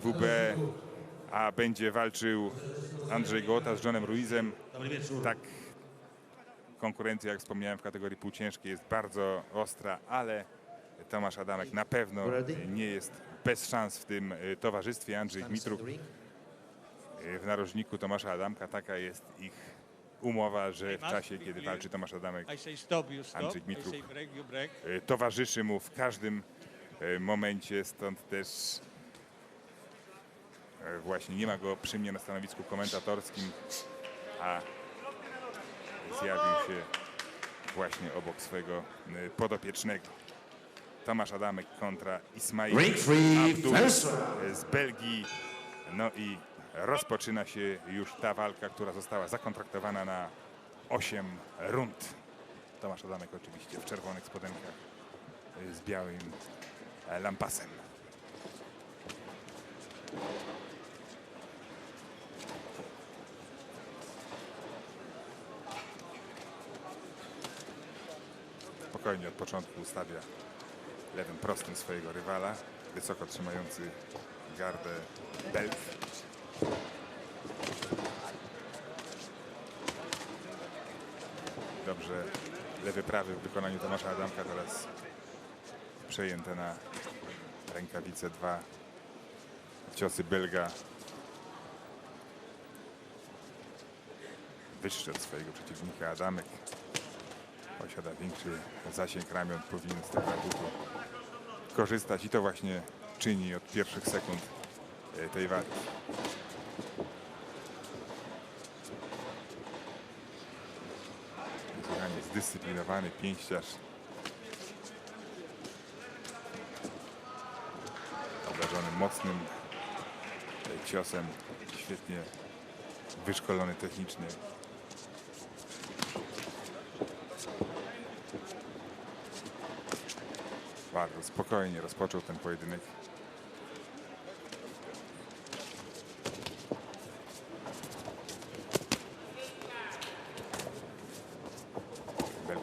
WB, a będzie walczył Andrzej Gołota z Johnem Ruizem. Tak, konkurencja, jak wspomniałem, w kategorii półciężkiej jest bardzo ostra, ale Tomasz Adamek na pewno nie jest bez szans w tym y, towarzystwie. Andrzej Dmitruk y, w narożniku Tomasza Adamka. Taka jest ich umowa, że w czasie, kiedy walczy Tomasz Adamek. Andrzej Dmitruk. y, towarzyszy mu w każdym momencie, stąd też właśnie nie ma go przy mnie na stanowisku komentatorskim, a zjawił się właśnie obok swojego y, podopiecznego. Tomasz Adamek kontra Ismail Abdul y, z Belgii. No i rozpoczyna się już ta walka, która została zakontraktowana na 8 rund. Tomasz Adamek oczywiście w czerwonych spodenkach z białym e, lampasem. Spokojnie od początku ustawia lewym prostym swojego rywala, wysoko trzymający gardę Belg. Dobrze, lewy prawy w wykonaniu Tomasza Adamka teraz przejęte na rękawice dwa ciosy Belga. Wyższy od swojego przeciwnika Adamek. Posiada większy zasięg ramion, powinien z tego atutu korzystać i to właśnie czyni od pierwszych sekund e, tej walki. Zdyscyplinowany pięściarz. Obdarzony mocnym e, ciosem, świetnie wyszkolony technicznie. Bardzo spokojnie rozpoczął ten pojedynek.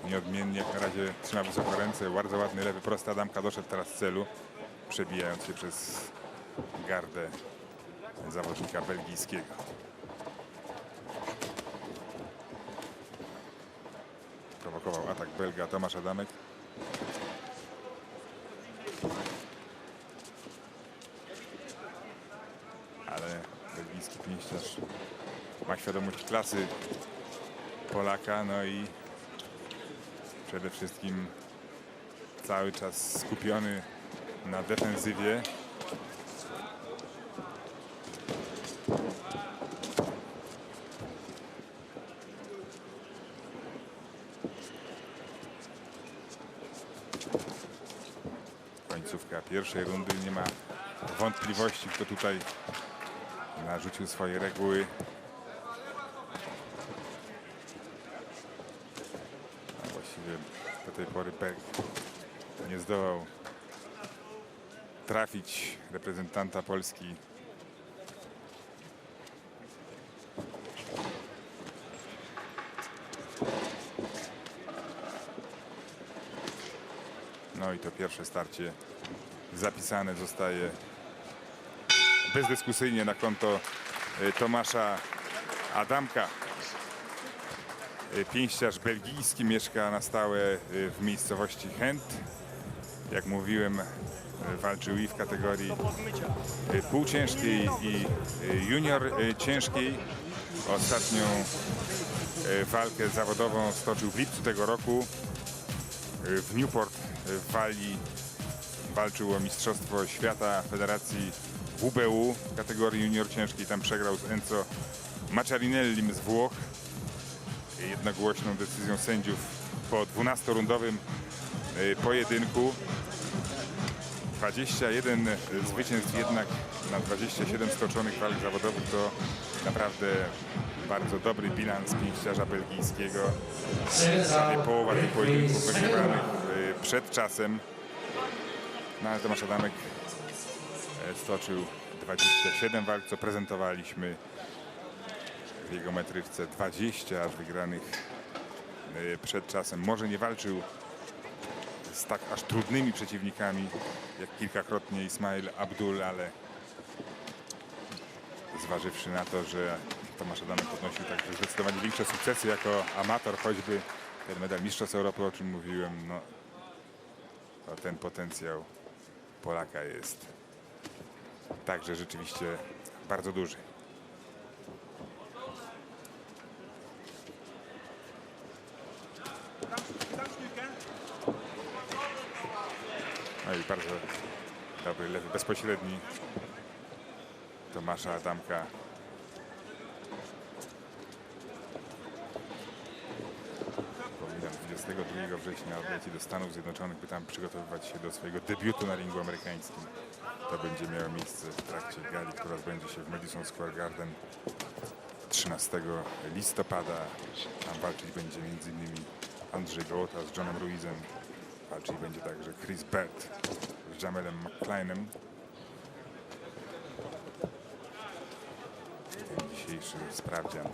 Nieodmiennie jak na razie trzyma wysoko ręce. Bardzo ładny lewy prosty Adamka doszedł teraz celu, przebijając się przez gardę zawodnika belgijskiego. Prowokował atak Belga Tomasz Adamek. ale pięściarz ma świadomość klasy Polaka, no i przede wszystkim cały czas skupiony na defensywie. Końcówka pierwszej rundy nie ma wątpliwości, kto tutaj narzucił swoje reguły. A właściwie do tej pory Berg nie zdołał trafić reprezentanta Polski. No i to pierwsze starcie zapisane zostaje bezdyskusyjnie na konto e, Tomasza Adamka. E, Pięściarz belgijski mieszka na stałe e, w miejscowości Chęt. Jak mówiłem, walczył i w kategorii półciężkiej i junior ciężkiej. Ostatnią walkę zawodową stoczył w lipcu tego roku w Newport w Walii. Walczył o Mistrzostwo Świata Federacji WBU w kategorii junior ciężkiej. Tam przegrał z Enzo Macciarinellim z Włoch. Jednogłośną decyzją sędziów po 12-rundowym y, pojedynku. 21 zwycięstw jednak na 27 stoczonych walk zawodowych to naprawdę bardzo dobry bilans pięściarza belgijskiego. Prawie połowa tych pojedynków wygrywanych y, przed czasem. No ale Tomasz Adamek stoczył 27 walk, co prezentowaliśmy w jego metrywce 20 aż wygranych e, przed czasem. Może nie walczył z tak aż trudnymi przeciwnikami jak kilkakrotnie Ismail Abdul, ale zważywszy na to, że Tomasz Adamek podnosił także zdecydowanie większe sukcesy jako amator, choćby ten medal Mistrzostw Europy, o czym mówiłem, no ten potencjał Polaka jest także rzeczywiście bardzo duży. No i bardzo dobry lewy bezpośredni Tomasza Adamka. 22 września odleci do Stanów Zjednoczonych, by tam przygotowywać się do swojego debiutu na ringu amerykańskim. To będzie miało miejsce w trakcie gali, która odbędzie się w Madison Square Garden 13 listopada. Tam walczyć będzie m.in. Andrzej Gołota z Johnem Ruizem. Walczyć będzie także Chris Bert z Jamelem McClainem. Ten dzisiejszy sprawdzian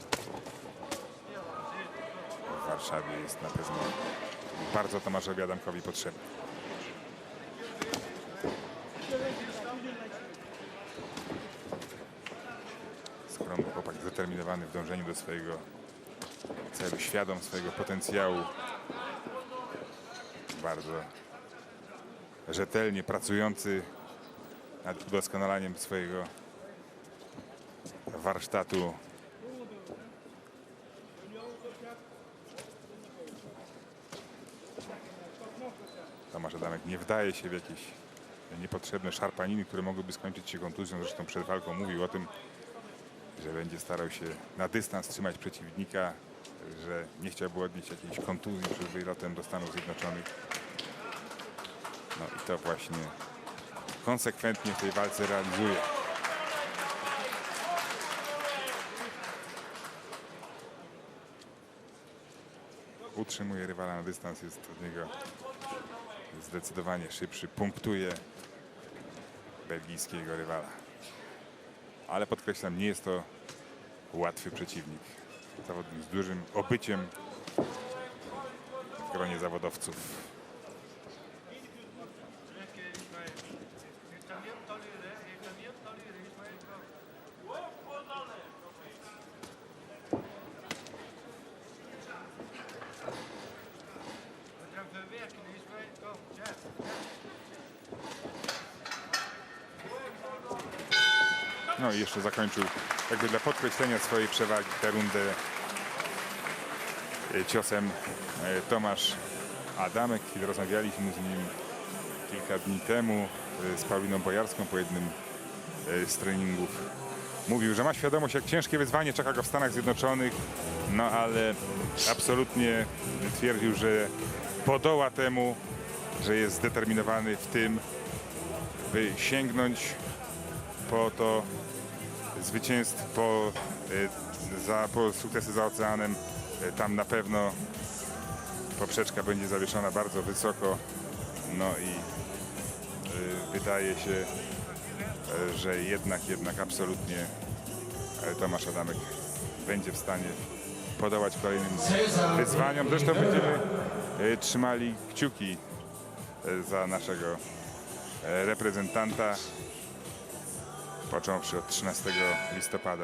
w Warszawie jest na pewno bardzo Tomaszowi Adamkowi potrzebny. Skromny chłopak zdeterminowany w dążeniu do swojego celu, świadom swojego potencjału. Bardzo rzetelnie pracujący nad udoskonalaniem swojego warsztatu. Nie wdaje się w jakieś niepotrzebne szarpaniny, które mogłyby skończyć się kontuzją. Zresztą przed walką mówił o tym, że będzie starał się na dystans trzymać przeciwnika, że nie chciałby odnieść jakiejś kontuzji przed wylotem do Stanów Zjednoczonych. No i to właśnie konsekwentnie w tej walce realizuje. Utrzymuje rywala na dystans, jest od niego zdecydowanie szybszy, punktuje belgijskiego rywala. Ale podkreślam, nie jest to łatwy przeciwnik. Zawodnik z dużym obyciem w gronie zawodowców. No i jeszcze zakończył jakby dla podkreślenia swojej przewagi tę rundę e, ciosem e, Tomasz Adamek. Rozmawialiśmy z nim kilka dni temu e, z Pauliną Bojarską po jednym z treningów. Mówił, że ma świadomość, jak ciężkie wyzwanie czeka go w Stanach Zjednoczonych, no ale absolutnie twierdził, że podoła temu, że jest zdeterminowany w tym, by sięgnąć po to zwycięstwo e, za, po sukcesy za oceanem. E, Tam na pewno poprzeczka będzie zawieszona bardzo wysoko. No i e, wydaje się, że jednak, jednak absolutnie Tomasz Adamek będzie w stanie podołać kolejnym wyzwaniom. Zresztą będziemy trzymali kciuki za naszego reprezentanta począwszy od 13 listopada.